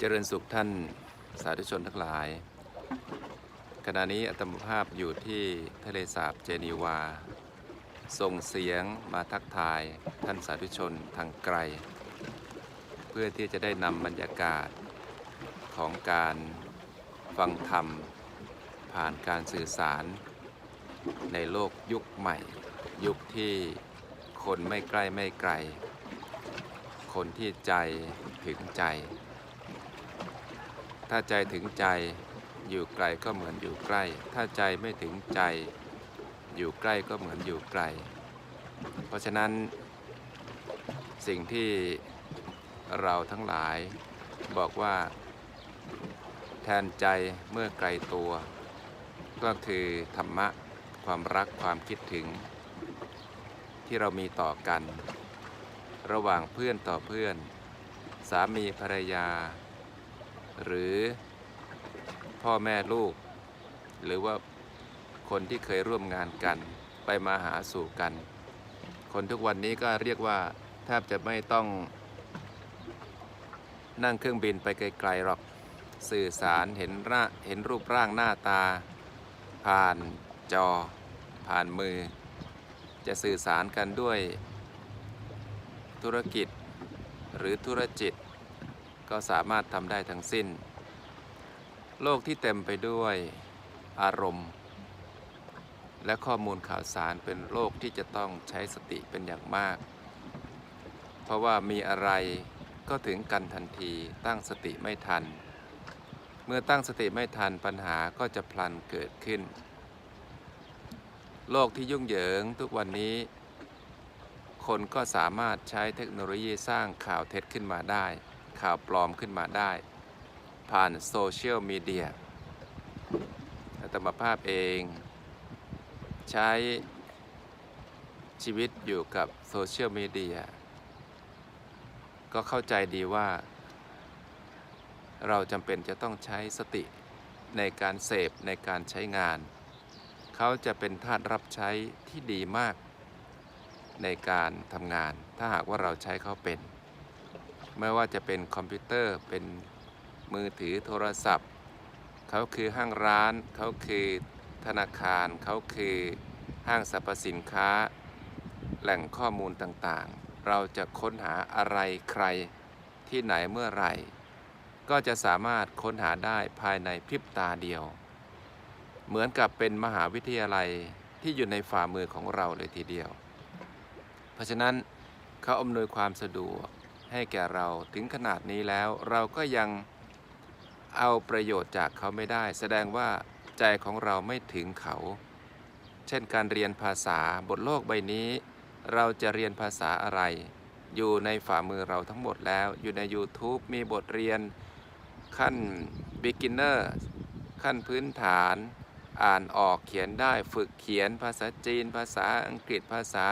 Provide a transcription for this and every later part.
เจริญสุขท่านสาธุชนทั้งหลาย ขณะนี้อัตมภาพอยู่ที่ทะเลสาบเจนีวา ส่งเสียงมาทักทายท่านสาธุชนทางไกล เพื่อที่จะได้นำบรรยากาศของการฟังธรรม ผ่านการสื่อสาร ในโลกยุคใหม่ ยุคที่คนไม่ใกล้ไม่ไกล คนที่ใจถึงใจ ถ้าใจถึงใจอยู่ไกลก็เหมือนอยู่ใกล้ ถ้าใจไม่ถึงใจ อยู่ใกล้ก็เหมือนอยู่ไกล เพราะฉะนั้น สิ่งที่เราทั้งหลายบอกว่าแทนใจเมื่อไกลตัว ก็คือธรรมะความรักความคิดถึง ที่เรามีต่อกัน ระหว่างเพื่อนต่อเพื่อน สามีภรรยา หรือพ่อแม่ลูก หรือว่าคนที่เคยร่วมงานกัน ไปมาหาสู่กัน คนทุกวันนี้ก็เรียกว่าแทบจะไม่ต้อง นั่งเครื่องบินไปไกลๆหรอกสื่อสารเห็นร่าเห็นรูปร่างหน้าตา ผ่านจอ ผ่านมือ จะสื่อสารกันด้วยธุรกิจหรือธุรจิต ก็สามารถทำได้ทั้งสิ้น โลกที่เต็มไปด้วยอารมณ์ และข้อมูลข่าวสารเป็นโลกที่จะต้องใช้สติเป็นอย่างมาก เพราะว่ามีอะไรก็ถึงกันทันทีตั้งสติไม่ทัน เมื่อตั้งสติไม่ทันปัญหาก็จะพลันเกิดขึ้น โลกที่ยุ่งเหยิงทุกวันนี้ คนก็สามารถใช้เทคโนโลยีสร้างข่าวเท็จขึ้นมาได้ ข่าวปลอมขึ้นมาได้ ผ่านโซเชียลมีเดียอาตมาภาพเอง ใช้ชีวิตอยู่กับโซเชียลมีเดียก็เข้าใจดีว่า เราจำเป็นจะต้องใช้สติในการเสพในการใช้งาน เขาจะเป็นทาสรับใช้ที่ดีมาก ในการทำงานถ้าหากว่าเราใช้เขาเป็น ไม่ว่าจะเป็นคอมพิวเตอร์เป็นมือถือโทรศัพท์ เขาคือห้างร้าน เขาคือธนาคาร เขาคือห้างสรรพสินค้า แหล่งข้อมูลต่างๆ เราจะค้นหาอะไรใครที่ไหนเมื่อไหร่ ก็จะสามารถค้นหาได้ภายในพริบตาเดียว เหมือนกับเป็นมหาวิทยาลัยที่อยู่ในฝ่ามือของเราเลยทีเดียว เพราะฉะนั้นเขาอำนวยความสะดวก ให้แก่เราถึงขนาดนี้แล้วเราก็ยังเอาประโยชน์จากเขาไม่ได้ แสดงว่าใจของเราไม่ถึงเขา เช่นการเรียนภาษาบนโลกใบนี้ เราจะเรียนภาษาอะไร อยู่ในฝ่ามือเราทั้งหมดแล้ว อยู่ใน YouTube มีบทเรียนขั้น beginner ขั้นพื้นฐานอ่านออกเขียนได้ฝึกเขียนภาษาจีน ภาษาอังกฤษภาษา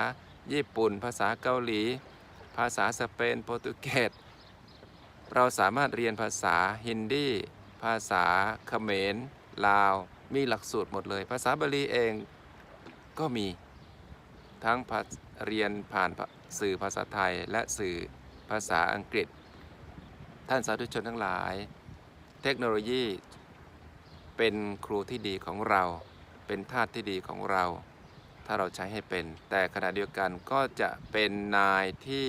ญี่ปุ่น ภาษาเกาหลี ภาษาสเปนโปรตุเกสเราสามารถเรียนภาษาฮินดีภาษาเขมรลาว มีหลักสูตรหมดเลย ภาษาบาลีเองก็มีทั้งเรียนผ่านสื่อภาษาไทยและสื่อภาษาอังกฤษ ท่านสาธุชนทั้งหลาย เทคโนโลยีเป็นครูที่ดีของเรา เป็นทาสที่ดีของเรา ถ้าเราใช้ให้เป็น แต่ขณะเดียวกันก็จะเป็นนายที่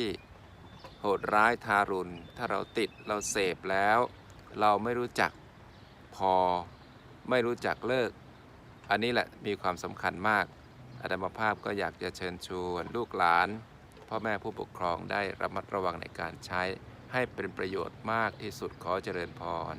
โหดร้ายทารุณ ถ้าเราติดเราเสพแล้ว เราไม่รู้จักพอไม่รู้จักเลิก อันนี้แหละมีความสำคัญมากอาตมาภาพก็อยากจะเชิญชวนลูกหลาน พ่อแม่ผู้ปกครองได้ระมัดระวังในการใช้ให้เป็นประโยชน์มากที่สุดขอเจริญพร